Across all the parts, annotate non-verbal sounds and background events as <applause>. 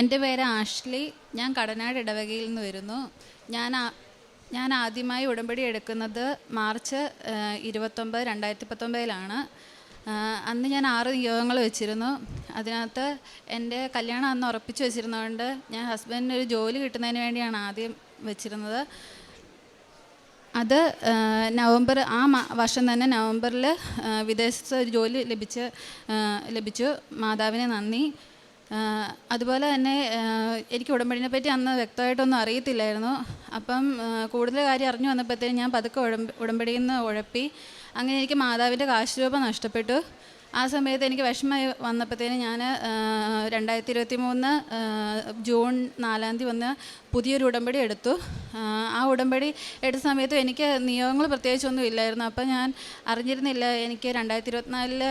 എന്റെ പേര് ആഷ്ലി. ഞാൻ കടനാട് ഇടവകയിൽ നിന്ന് വരുന്നു. ഞാൻ ഞാൻ ആദ്യമായി ഉടമ്പടി എടുക്കുന്നത് മാർച്ച് ഇരുപത്തൊമ്പത് രണ്ടായിരത്തി പത്തൊമ്പതിലാണ് അന്ന് ഞാൻ ആറ് നിയോഗങ്ങൾ വെച്ചിരുന്നു. അതിനകത്ത് എന്റെ കല്യാണം അന്ന് ഉറപ്പിച്ച് വെച്ചിരുന്നതുകൊണ്ട് ഞാൻ ഹസ്ബൻഡിന് ഒരു ജോലി കിട്ടുന്നതിന് വേണ്ടിയാണ് ആദ്യം വെച്ചിരുന്നത്. അത് നവംബർ ആ വർഷം തന്നെ നവംബറിൽ വിദേശത്ത് ഒരു ജോലി ലഭിച്ച് ലഭിച്ചു. മാതാവിനെ നന്ദി. അതുപോലെ തന്നെ എനിക്ക് ഉടമ്പടിനെ പറ്റി അന്ന് വ്യക്തമായിട്ടൊന്നും അറിയത്തില്ലായിരുന്നു. അപ്പം കൂടുതൽ കാര്യം അറിഞ്ഞു വന്നപ്പോഴത്തേനും ഞാൻ പതുക്കെ ഉടമ്പ ഉടമ്പടിയിൽ നിന്ന് ഉഴപ്പി അങ്ങനെ എനിക്ക് മാതാവിന്റെ കാശ് രൂപ നഷ്ടപ്പെട്ടു. ആ സമയത്ത് എനിക്ക് വിഷമമായി വന്നപ്പോഴത്തേന് ഞാൻ രണ്ടായിരത്തി ഇരുപത്തി മൂന്ന് ജൂൺ നാലാം തീയതി വന്ന് പുതിയൊരു ഉടമ്പടി എടുത്തു. ആ, ആ ഉടമ്പടി എടുത്ത സമയത്ത് എനിക്ക് നിയമങ്ങൾ പ്രത്യേകിച്ചൊന്നും ഇല്ലായിരുന്നു. അപ്പോൾ ഞാൻ അറിഞ്ഞിരുന്നില്ല എനിക്ക് രണ്ടായിരത്തി ഇരുപത്തിനാലിൽ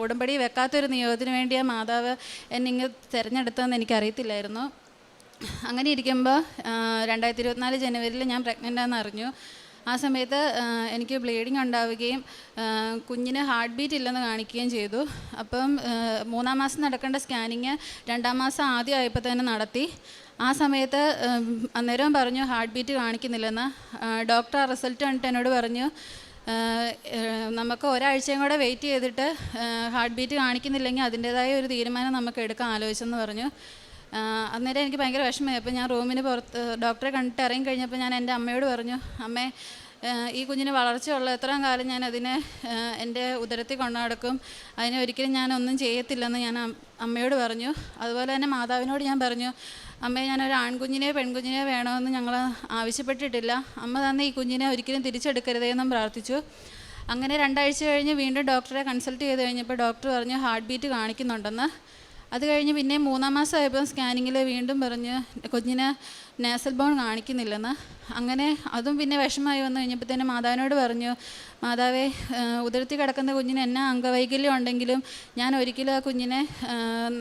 ഉടമ്പടി വെക്കാത്തൊരു നിയോഗത്തിന് വേണ്ടിയാണ് മാതാവ് എന്നെ ഇങ്ങ് തിരഞ്ഞെടുത്തതെന്ന് എനിക്കറിയത്തില്ലായിരുന്നു. അങ്ങനെ ഇരിക്കുമ്പോൾ രണ്ടായിരത്തി ഇരുപത്തിനാല് ജനുവരിയിൽ ഞാൻ പ്രഗ്നന്റ് ആണെന്ന് അറിഞ്ഞു. ആ സമയത്ത് എനിക്ക് ബ്ലീഡിങ് ഉണ്ടാവുകയും കുഞ്ഞിന് ഹാർട്ട് ബീറ്റ് ഇല്ലെന്ന് കാണിക്കുകയും ചെയ്തു. അപ്പം മൂന്നാം മാസം നടക്കേണ്ട സ്കാനിങ് രണ്ടാം മാസം ആദ്യം ആയപ്പോൾ തന്നെ നടത്തി. ആ സമയത്ത് അന്നേരം പറഞ്ഞു ഹാർട്ട് ബീറ്റ് കാണിക്കുന്നില്ലെന്ന്. ഡോക്ടർ ആ റിസൾട്ട് കണ്ടിട്ട് എന്നോട് പറഞ്ഞു നമുക്ക് ഒരാഴ്ചയും കൂടെ വെയിറ്റ് ചെയ്തിട്ട് ഹാർട്ട് ബീറ്റ് കാണിക്കുന്നില്ലെങ്കിൽ അതിന്റേതായ ഒരു തീരുമാനം നമുക്ക് എടുക്കാൻ ആലോചിച്ചെന്ന് പറഞ്ഞു. അന്നേരം എനിക്ക് ഭയങ്കര വിഷമമായി. അപ്പോൾ ഞാൻ റൂമിന് പുറത്ത് ഡോക്ടറെ കണ്ടിട്ട് ഇറങ്ങി കഴിഞ്ഞപ്പോൾ ഞാൻ എന്റെ അമ്മയോട് പറഞ്ഞു അമ്മേ ഈ കുഞ്ഞിന് വളർച്ചയുള്ള എത്രയും കാലം ഞാൻ അതിനെ എന്റെ ഉദരത്തിൽ കൊണ്ടു നടക്കും അതിനെ ഒരിക്കലും ഞാൻ ഒന്നും ചെയ്യത്തില്ലെന്ന് ഞാൻ അമ്മയോട് പറഞ്ഞു. അതുപോലെ തന്നെ മാതാവിനോട് ഞാൻ പറഞ്ഞു അമ്മേ ഞാനൊരു ആൺകുഞ്ഞിനെ പെൺകുഞ്ഞിനെ വേണമെന്ന് ഞങ്ങൾ ആവശ്യപ്പെട്ടിട്ടില്ല. അമ്മ തന്നെ ഈ കുഞ്ഞിനെ ഒരിക്കലും തിരിച്ചെടുക്കരുതേ എന്നും പ്രാർത്ഥിച്ചു. അങ്ങനെ രണ്ടാഴ്ച കഴിഞ്ഞ് വീണ്ടും ഡോക്ടറെ കൺസൾട്ട് ചെയ്ത് കഴിഞ്ഞപ്പോൾ ഡോക്ടർ പറഞ്ഞു ഹാർട്ട് ബീറ്റ് കാണിക്കുന്നുണ്ടെന്ന്. അത് കഴിഞ്ഞ് പിന്നെ മൂന്നാം മാസം ആയപ്പോൾ സ്കാനിങ്ങിൽ വീണ്ടും പറഞ്ഞ് കുഞ്ഞിന് നാസൽ ബോൺ കാണിക്കുന്നില്ലെന്ന്. അങ്ങനെ അതും പിന്നെ വിഷമമായി വന്നു കഴിഞ്ഞപ്പോൾ തന്നെ മാതാവിനോട് പറഞ്ഞു മാതാവേ ഉതിർത്തി കിടക്കുന്ന കുഞ്ഞിന് എന്നാ അംഗവൈകല്യം ഉണ്ടെങ്കിലും ഞാൻ ഒരിക്കലും ആ കുഞ്ഞിനെ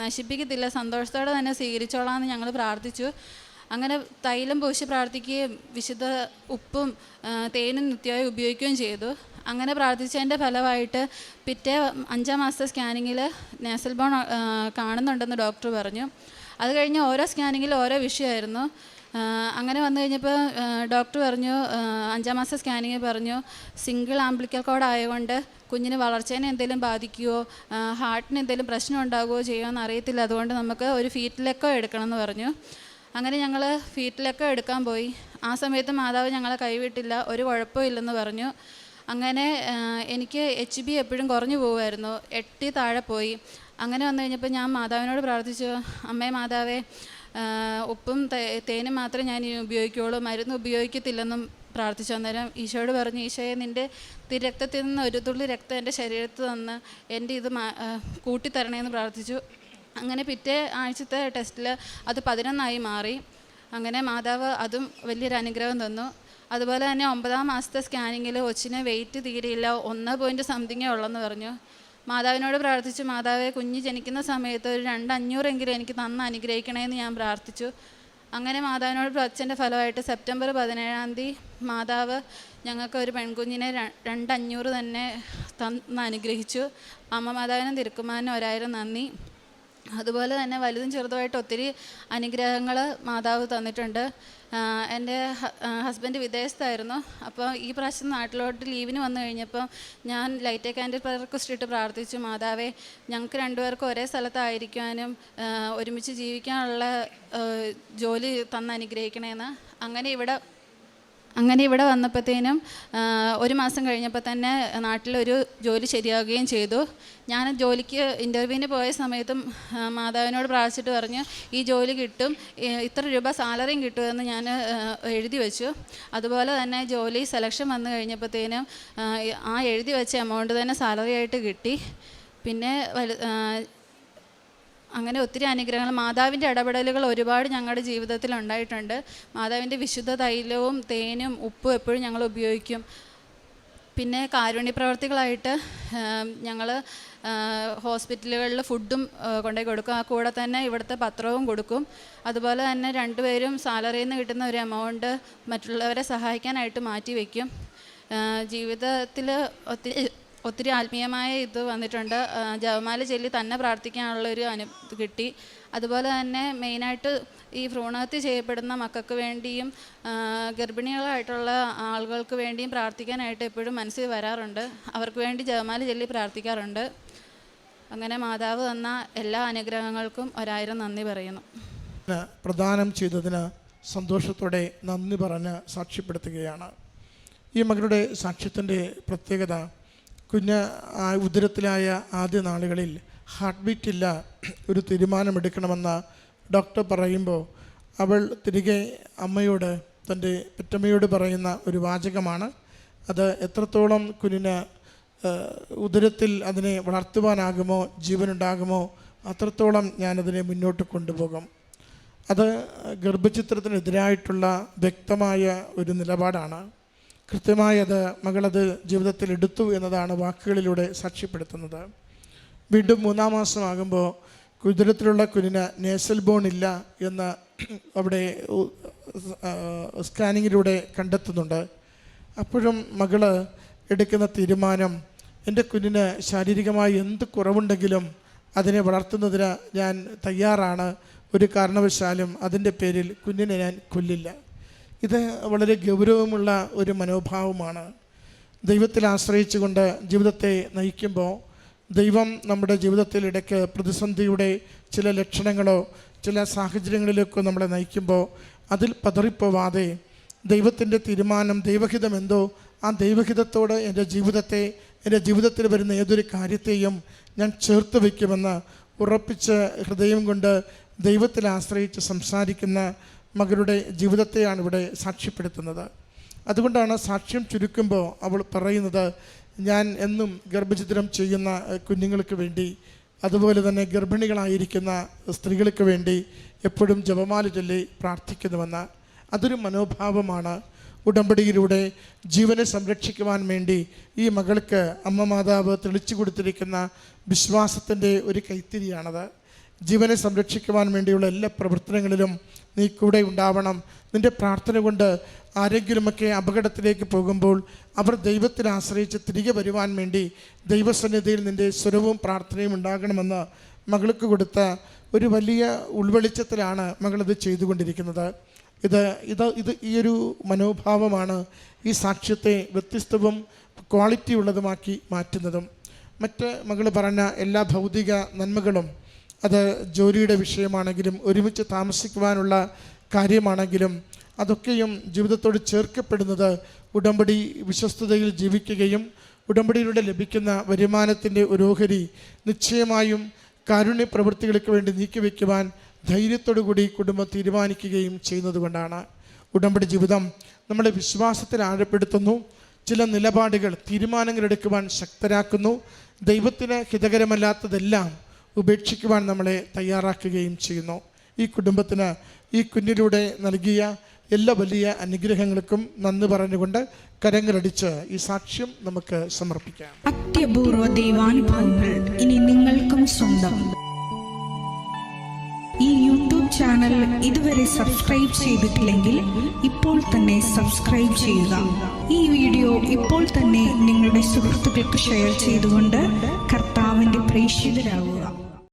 നശിപ്പിക്കത്തില്ല. സന്തോഷത്തോടെ തന്നെ സ്വീകരിച്ചോളാം എന്ന് ഞങ്ങൾ പ്രാർത്ഥിച്ചു. അങ്ങനെ തൈലം പൂശി പ്രാർത്ഥിക്കുകയും വിശുദ്ധ ഉപ്പും തേനും നിത്യമായി ഉപയോഗിക്കുകയും ചെയ്തു. അങ്ങനെ പ്രാർത്ഥിച്ചതിന്റെ ഫലമായിട്ട് പിറ്റേ അഞ്ചാം മാസത്തെ സ്കാനിങ്ങിൽ നാസൽ ബോൺ കാണുന്നുണ്ടെന്ന് ഡോക്ടർ പറഞ്ഞു. അത് കഴിഞ്ഞ് ഓരോ സ്കാനിങ്ങിൽ ഓരോ വിഷയമായിരുന്നു. അങ്ങനെ വന്നു കഴിഞ്ഞപ്പോൾ ഡോക്ടർ പറഞ്ഞു അഞ്ചാം മാസം സ്കാനിങ് പറഞ്ഞു സിംഗിൾ ആംബ്ലിക്കൽ കോഡ് ആയതുകൊണ്ട് കുഞ്ഞിന് വളർച്ചേനെ എന്തെങ്കിലും ബാധിക്കുമോ ഹാർട്ടിന് എന്തെങ്കിലും പ്രശ്നം ഉണ്ടാകുമോ ചെയ്യുമോ എന്ന് അറിയത്തില്ല. അതുകൊണ്ട് നമുക്ക് ഒരു ഫീറ്റിലെക്കോ എടുക്കണം എന്ന് പറഞ്ഞു. അങ്ങനെ ഞങ്ങൾ ഫീറ്റിലൊക്കെ എടുക്കാൻ പോയി. ആ സമയത്ത് മാതാവ് ഞങ്ങളെ കൈവിട്ടില്ല. ഒരു കുഴപ്പമില്ലെന്ന് പറഞ്ഞു. അങ്ങനെ എനിക്ക് എച്ച് ബി എപ്പോഴും കുറഞ്ഞു പോകുമായിരുന്നു. എട്ടി താഴെ പോയി. അങ്ങനെ വന്നു കഴിഞ്ഞപ്പോൾ ഞാൻ മാതാവിനോട് പ്രാർത്ഥിച്ചു. അമ്മേ മാതാവേ ഉപ്പും തേനും മാത്രമേ ഞാൻ ഉപയോഗിക്കുകയുള്ളൂ മരുന്ന് ഉപയോഗിക്കത്തില്ലെന്നും പ്രാർത്ഥിച്ചു. അന്നേരം ഈശോയോട് പറഞ്ഞു ഈശോയെ നിന്റെ തിരക്തത്തിൽ നിന്ന് ഒരു തുള്ളി രക്തം എന്റെ ശരീരത്ത് തന്ന് എന്റെ ഇത് കൂട്ടിത്തരണേന്ന് പ്രാർത്ഥിച്ചു. അങ്ങനെ പിറ്റേ ആഴ്ചത്തെ ടെസ്റ്റിൽ അത് പതിനൊന്നായി മാറി. അങ്ങനെ മാതാവ് അതും വലിയൊരു അനുഗ്രഹം തന്നു. അതുപോലെ തന്നെ ഒമ്പതാം മാസത്തെ സ്കാനിങ്ങിൽ കൊച്ചിന് വെയിറ്റ് തീരെയില്ല ഒന്ന് പോയിന്റ് സംതിങ്ങേ ഉള്ളെന്ന് പറഞ്ഞു. മാതാവിനോട് പ്രാർത്ഥിച്ചു മാതാവെ കുഞ്ഞ് ജനിക്കുന്ന സമയത്ത് ഒരു രണ്ട് അഞ്ഞൂറെങ്കിലും എനിക്ക് തന്ന് അനുഗ്രഹിക്കണമെന്ന് ഞാൻ പ്രാർത്ഥിച്ചു. അങ്ങനെ മാതാവിനോട് പ്രാർത്ഥിച്ചതിന്റെ ഫലമായിട്ട് സെപ്റ്റംബർ പതിനേഴാം തീയതി മാതാവ് ഞങ്ങൾക്ക് ഒരു പെൺകുഞ്ഞിനെ രണ്ടഞ്ഞൂറ് തന്നെ തന്ന് അനുഗ്രഹിച്ചു. അമ്മ മാതാവിനും തിരുക്കുമാനും ഒരായിരം നന്ദി. അതുപോലെ തന്നെ വലുതും ചെറുതുമായിട്ട് ഒത്തിരി അനുഗ്രഹങ്ങൾ മാതാവ് തന്നിട്ടുണ്ട്. എന്റെ ഹസ്ബൻഡ് വിദേശത്തായിരുന്നു. അപ്പോൾ ഈ പ്രാവശ്യം നാട്ടിലോട്ട് ലീവിന് വന്നു കഴിഞ്ഞപ്പോൾ ഞാൻ ലൈറ്റ് ക്യാൻഡിൽ റിക്വസ്റ്റ് ഇട്ട് പ്രാർത്ഥിച്ചു മാതാവേ ഞങ്ങൾക്ക് രണ്ടുപേർക്കും ഒരേ സ്ഥലത്തായിരിക്കാനും ഒരുമിച്ച് ജീവിക്കാനുള്ള ജോലി തന്ന് അനുഗ്രഹിക്കണേന്ന്. അങ്ങനെ ഇവിടെ അങ്ങനെ ഇവിടെ വന്നപ്പോഴത്തേനും ഒരു മാസം കഴിഞ്ഞപ്പോൾ തന്നെ നാട്ടിലൊരു ജോലി ശരിയാവുകയും ചെയ്തു. ഞാൻ ജോലിക്ക് ഇന്റർവ്യൂവിന് പോയ സമയത്തും മാതാവിനോട് പ്രാർത്ഥിച്ചിട്ട് പറഞ്ഞു ഈ ജോലി കിട്ടും ഇത്ര രൂപ സാലറിയും കിട്ടുമെന്ന് ഞാൻ എഴുതി വെച്ചു. അതുപോലെ തന്നെ ജോലി സെലക്ഷൻ വന്നു കഴിഞ്ഞപ്പോഴത്തേനും ആ, എഴുതി വെച്ച എമൗണ്ട് തന്നെ സാലറി ആയിട്ട് കിട്ടി. പിന്നെ വലു അങ്ങനെ ഒത്തിരി അനുഗ്രഹങ്ങൾ. മാതാവിന്റെ ഇടപെടലുകൾ ഒരുപാട് ഞങ്ങളുടെ ജീവിതത്തിൽ ഉണ്ടായിട്ടുണ്ട്. മാതാവിന്റെ വിശുദ്ധ തൈലവും തേനും ഉപ്പും എപ്പോഴും ഞങ്ങൾ ഉപയോഗിക്കും. പിന്നെ കാരുണ്യ പ്രവർത്തികളായിട്ട് ഞങ്ങൾ ഹോസ്പിറ്റലുകളിൽ ഫുഡും കൊണ്ടുപോയി കൊടുക്കും. ആ കൂടെ തന്നെ ഇവിടുത്തെ പത്രവും കൊടുക്കും. അതുപോലെ തന്നെ രണ്ടുപേരും സാലറിയിൽ നിന്ന് കിട്ടുന്ന ഒരു എമൗണ്ട് മറ്റുള്ളവരെ സഹായിക്കാനായിട്ട് മാറ്റി വയ്ക്കും ജീവിതത്തിൽ ഒത്തിരി ഒത്തിരി ആത്മീയമായ ഇത് വന്നിട്ടുണ്ട്. ജവമാല ചൊല്ലി തന്നെ പ്രാർത്ഥിക്കാനുള്ളൊരു അനു കിട്ടി. അതുപോലെ തന്നെ മെയിനായിട്ട് ഈ ഭ്രൂണഹത്യ ചെയ്യപ്പെടുന്ന മക്കൾക്ക് വേണ്ടിയും ഗർഭിണികളായിട്ടുള്ള ആളുകൾക്ക് വേണ്ടിയും പ്രാർത്ഥിക്കാനായിട്ട് എപ്പോഴും മനസ്സിൽ വരാറുണ്ട്. അവർക്ക് വേണ്ടി ജപമാല ചൊല്ലി പ്രാർത്ഥിക്കാറുണ്ട്. അങ്ങനെ മാതാവ് തന്ന എല്ലാ അനുഗ്രഹങ്ങൾക്കും ഒരായിരം നന്ദി പറയുന്നു. പ്രദാനം ചെയ്തതിന് സന്തോഷത്തോടെ നന്ദി പറഞ്ഞ് സാക്ഷ്യപ്പെടുത്തുകയാണ്. ഈ മകളുടെ സാക്ഷ്യത്തിന്റെ പ്രത്യേകത കുഞ്ഞ് ആ ഉദരത്തിലായ ആദ്യ നാളുകളിൽ ഹാർട്ട് ബീറ്റ് ഇല്ല ഒരു തീരുമാനമെടുക്കണമെന്ന് ഡോക്ടർ പറയുമ്പോൾ അവൾ തിരികെ അമ്മയോട് തന്റെ പെറ്റമ്മയോട് പറയുന്ന ഒരു വാചകമാണ്. അത് എത്രത്തോളം കുഞ്ഞിന് ഉദരത്തിൽ അതിനെ വളർത്തുവാനാകുമോ ജീവനുണ്ടാകുമോ അത്രത്തോളം ഞാനതിനെ മുന്നോട്ട് കൊണ്ടുപോകും. അത് ഗർഭചിത്രത്തിനെതിരായിട്ടുള്ള വ്യക്തമായ ഒരു നിലപാടാണ്. കൃത്യമായി അത് മകളത് ജീവിതത്തിൽ എടുത്തു എന്നതാണ് വാക്കുകളിലൂടെ സാക്ഷ്യപ്പെടുത്തുന്നത്. വീണ്ടും മൂന്നാം മാസമാകുമ്പോൾ കുതിരത്തിലുള്ള കുഞ്ഞിന് നേസൽ ബോൺ ഇല്ല എന്ന് <clears throat> അവിടെ സ്കാനിങ്ങിലൂടെ കണ്ടെത്തുന്നുണ്ട്. അപ്പോഴും മകൾ എടുക്കുന്ന തീരുമാനം എന്റെ കുഞ്ഞിന് ശാരീരികമായി എന്ത് കുറവുണ്ടെങ്കിലും അതിനെ വളർത്തുന്നതിന് ഞാൻ തയ്യാറാണ്. ഒരു കാരണവശാലും അതിന്റെ പേരിൽ കുഞ്ഞിനെ ഞാൻ കൊല്ലില്ല. ഇത് വളരെ ഗൗരവമുള്ള ഒരു മനോഭാവമാണ്. ദൈവത്തിൽ ആശ്രയിച്ചുകൊണ്ട് ജീവിതത്തെ നയിക്കുമ്പോൾ ദൈവം നമ്മുടെ ജീവിതത്തിൽ ഇടയ്ക്ക് പ്രതിസന്ധിയുടെ ചില ലക്ഷണങ്ങളോ ചില സാഹചര്യങ്ങളിലേക്കോ നമ്മളെ നയിക്കുമ്പോൾ അതിൽ പതറിപ്പോവാതെ ദൈവത്തിന്റെ തീരുമാനം ദൈവഹിതം എന്തോ ആ ദൈവഹിതത്തോട് എന്റെ ജീവിതത്തെ എന്റെ ജീവിതത്തിൽ വരുന്ന ഏതൊരു കാര്യത്തെയും ഞാൻ ചേർത്ത് വയ്ക്കുമെന്ന് ഉറപ്പിച്ച് ഹൃദയം കൊണ്ട് ദൈവത്തിൽ ആശ്രയിച്ച് സംസാരിക്കുന്ന മകളുടെ ജീവിതത്തെയാണ് ഇവിടെ സാക്ഷ്യപ്പെടുത്തുന്നത്. അതുകൊണ്ടാണ് സാക്ഷ്യം ചുരുക്കുമ്പോൾ അവൾ പറയുന്നത് ഞാൻ എന്നും ഗർഭചിത്രം ചെയ്യുന്ന കുഞ്ഞുങ്ങൾക്ക് വേണ്ടി അതുപോലെ തന്നെ ഗർഭിണികളായിരിക്കുന്ന സ്ത്രീകൾക്ക് വേണ്ടി എപ്പോഴും ജപമാല ചൊല്ലി പ്രാർത്ഥിക്കുന്നുവെന്ന്. അതൊരു മനോഭാവമാണ്. ഉടമ്പടിയിലൂടെ ജീവനെ സംരക്ഷിക്കുവാൻ വേണ്ടി ഈ മകൾക്ക് അമ്മ മാതാവ് തെളിച്ചു കൊടുത്തിരിക്കുന്ന വിശ്വാസത്തിന്റെ ഒരു കൈത്തിരിയാണത്. ജീവനെ സംരക്ഷിക്കുവാൻ വേണ്ടിയുള്ള എല്ലാ പ്രവർത്തനങ്ങളിലും നീ കൂടെ ഉണ്ടാവണം. നിന്റെ പ്രാർത്ഥന കൊണ്ട് ആരെങ്കിലുമൊക്കെ അപകടത്തിലേക്ക് പോകുമ്പോൾ അവർ ദൈവത്തിൽ ആശ്രയിച്ച് തിരികെ വരുവാൻ വേണ്ടി ദൈവസന്നിധിയിൽ നിന്റെ സ്വരവും പ്രാർത്ഥനയും ഉണ്ടാകണമെന്ന് മകൾക്ക് കൊടുത്ത ഒരു വലിയ ഉൾവെളിച്ചത്തിലാണ് മകളിത് ചെയ്തുകൊണ്ടിരിക്കുന്നത്. ഇത് ഇത് ഇത് ഈ ഒരു മനോഭാവമാണ് ഈ സാക്ഷ്യത്തെ വ്യത്യസ്തവും ക്വാളിറ്റി ഉള്ളതുമാക്കി മാറ്റുന്നതും. മറ്റ് മകൾ പറഞ്ഞ എല്ലാ ഭൗതിക നന്മകളും അത് ജോലിയുടെ വിഷയമാണെങ്കിലും ഒരുമിച്ച് താമസിക്കുവാനുള്ള കാര്യമാണെങ്കിലും അതൊക്കെയും ജീവിതത്തോട് ചേർക്കപ്പെടുന്നത് ഉടമ്പടി വിശ്വസ്തതയിൽ ജീവിക്കുകയും ഉടമ്പടിയിലൂടെ ലഭിക്കുന്ന വരുമാനത്തിന്റെ ഒരു ഓഹരി നിശ്ചയമായും കാരുണ്യ പ്രവൃത്തികൾക്ക് വേണ്ടി നീക്കിവെക്കുവാൻ ധൈര്യത്തോടു കൂടി കുടുംബം തീരുമാനിക്കുകയും ചെയ്യുന്നതുകൊണ്ടാണ് ഉടമ്പടി ജീവിതം നമ്മുടെ വിശ്വാസത്തിൽ ആഴപ്പെടുത്തുന്നു. ചില നിലപാടുകൾ തീരുമാനങ്ങൾ എടുക്കുവാൻ ശക്തരാക്കുന്നു. ദൈവത്തിന് ഹിതകരമല്ലാത്തതെല്ലാം ഉപേക്ഷിക്കുവാൻ നമ്മളെ തയ്യാറാക്കുകയും ചെയ്യുന്നു. ഈ കുടുംബത്തിന് ഈ കുഞ്ഞിലൂടെ നൽകിയ എല്ലാ വലിയ അനുഗ്രഹങ്ങൾക്കും നന്ദി പറഞ്ഞുകൊണ്ട് കരങ്ങളടിച്ച് ഈ സാക്ഷ്യം നമുക്ക് സമർപ്പിക്കാം. അത്യപൂർവ ദൈവാനുഭവങ്ങൾ ഇനി നിങ്ങൾക്കും സ്വന്തം. ഈ യൂട്യൂബ് ചാനൽ ഇതുവരെ സബ്സ്ക്രൈബ് ചെയ്തിട്ടില്ലെങ്കിൽ ഇപ്പോൾ തന്നെ സബ്സ്ക്രൈബ് ചെയ്യുക. ഈ വീഡിയോ ഇപ്പോൾ തന്നെ നിങ്ങളുടെ സുഹൃത്തുക്കൾക്ക് ഷെയർ ചെയ്തുകൊണ്ട് കർത്താവിന്റെ പ്രേക്ഷിതരാകുക.